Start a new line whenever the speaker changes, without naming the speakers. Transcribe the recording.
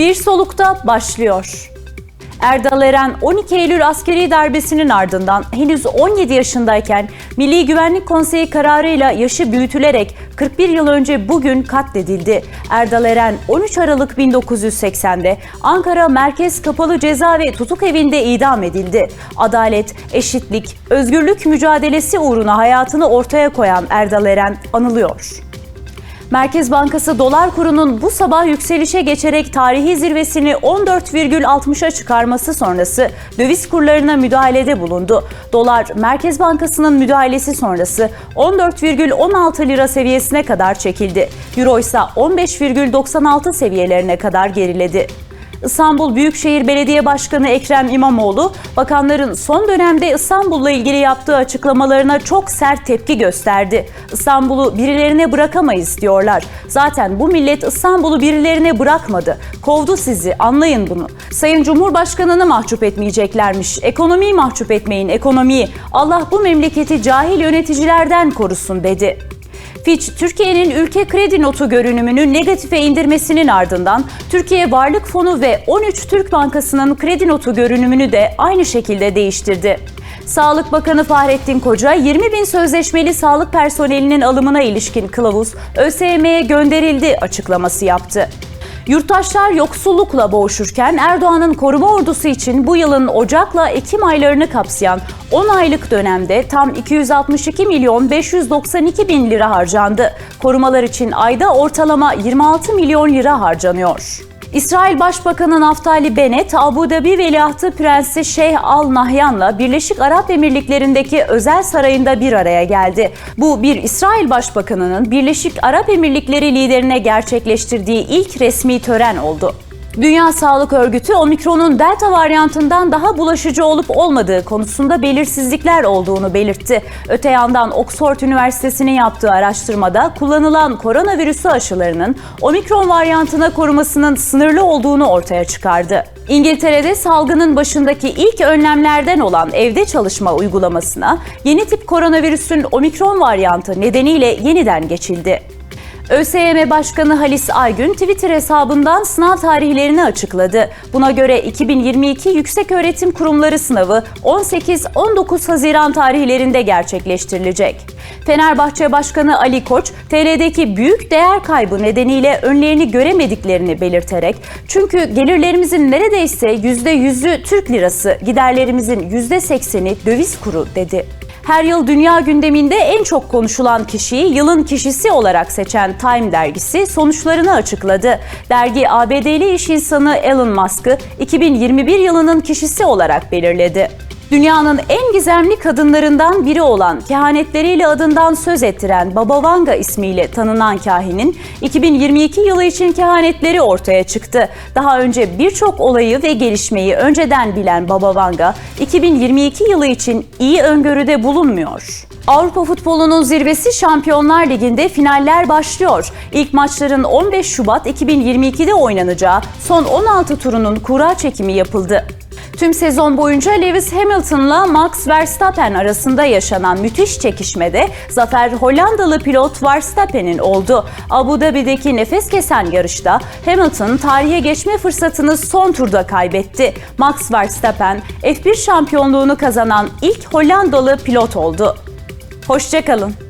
Bir solukta başlıyor. Erdal Eren 12 Eylül askeri darbesinin ardından henüz 17 yaşındayken Milli Güvenlik Konseyi kararıyla yaşı büyütülerek 41 yıl önce bugün katledildi. Erdal Eren 13 Aralık 1980'de Ankara Merkez Kapalı Ceza ve Tutuk Evi'nde idam edildi. Adalet, eşitlik, özgürlük mücadelesi uğruna hayatını ortaya koyan Erdal Eren anılıyor. Merkez Bankası dolar kurunun bu sabah yükselişe geçerek tarihi zirvesini 14,60'a çıkarması sonrası döviz kurlarına müdahalede bulundu. Dolar Merkez Bankası'nın müdahalesi sonrası 14,16 lira seviyesine kadar çekildi. Euro ise 15,96 seviyelerine kadar geriledi. İstanbul Büyükşehir Belediye Başkanı Ekrem İmamoğlu, bakanların son dönemde İstanbul'la ilgili yaptığı açıklamalarına çok sert tepki gösterdi. İstanbul'u birilerine bırakamayız diyorlar. Zaten bu millet İstanbul'u birilerine bırakmadı. Kovdu sizi, anlayın bunu. Sayın Cumhurbaşkanı'nı mahcup etmeyeceklermiş. Ekonomiyi mahcup etmeyin, ekonomiyi. Allah bu memleketi cahil yöneticilerden korusun dedi. Fitch, Türkiye'nin ülke kredi notu görünümünü negatife indirmesinin ardından Türkiye Varlık Fonu ve 13 Türk Bankası'nın kredi notu görünümünü de aynı şekilde değiştirdi. Sağlık Bakanı Fahrettin Koca, 20 bin sözleşmeli sağlık personelinin alımına ilişkin kılavuz ÖSYM'ye gönderildi açıklaması yaptı. Yurttaşlar yoksullukla boğuşurken Erdoğan'ın koruma ordusu için bu yılın Ocak'la Ekim aylarını kapsayan 10 aylık dönemde tam 262 milyon 592 bin lira harcandı. Korumalar için ayda ortalama 26 milyon lira harcanıyor. İsrail Başbakanı Naftali Bennett, Abu Dhabi Veliahtı Prensi Şeyh Al Nahyan'la Birleşik Arap Emirlikleri'ndeki özel sarayında bir araya geldi. Bu bir İsrail Başbakanı'nın Birleşik Arap Emirlikleri liderine gerçekleştirdiği ilk resmi tören oldu. Dünya Sağlık Örgütü omikronun delta varyantından daha bulaşıcı olup olmadığı konusunda belirsizlikler olduğunu belirtti. Öte yandan Oxford Üniversitesi'nin yaptığı araştırmada kullanılan koronavirüsü aşılarının omikron varyantına korumasının sınırlı olduğunu ortaya çıkardı. İngiltere'de salgının başındaki ilk önlemlerden olan evde çalışma uygulamasına yeni tip koronavirüsün omikron varyantı nedeniyle yeniden geçildi. ÖSYM Başkanı Halis Aygün Twitter hesabından sınav tarihlerini açıkladı. Buna göre 2022 Yükseköğretim Kurumları sınavı 18-19 Haziran tarihlerinde gerçekleştirilecek. Fenerbahçe Başkanı Ali Koç, TL'deki büyük değer kaybı nedeniyle önlerini göremediklerini belirterek, çünkü gelirlerimizin neredeyse %100'ü Türk lirası, giderlerimizin %80'i döviz kuru dedi. Her yıl dünya gündeminde en çok konuşulan kişiyi yılın kişisi olarak seçen Time dergisi sonuçlarını açıkladı. Dergi ABD'li iş insanı Elon Musk'ı 2021 yılının kişisi olarak belirledi. Dünyanın en gizemli kadınlarından biri olan kehanetleriyle adından söz ettiren Baba Vanga ismiyle tanınan kahinin 2022 yılı için kehanetleri ortaya çıktı. Daha önce birçok olayı ve gelişmeyi önceden bilen Baba Vanga 2022 yılı için iyi öngörüde bulunmuyor. Avrupa futbolunun zirvesi Şampiyonlar Ligi'nde finaller başlıyor. İlk maçların 15 Şubat 2022'de oynanacağı son 16 turunun kura çekimi yapıldı. Tüm sezon boyunca Lewis Hamilton'la Max Verstappen arasında yaşanan müthiş çekişmede zafer Hollandalı pilot Verstappen'in oldu. Abu Dhabi'deki nefes kesen yarışta Hamilton tarihe geçme fırsatını son turda kaybetti. Max Verstappen F1 şampiyonluğunu kazanan ilk Hollandalı pilot oldu. Hoşçakalın.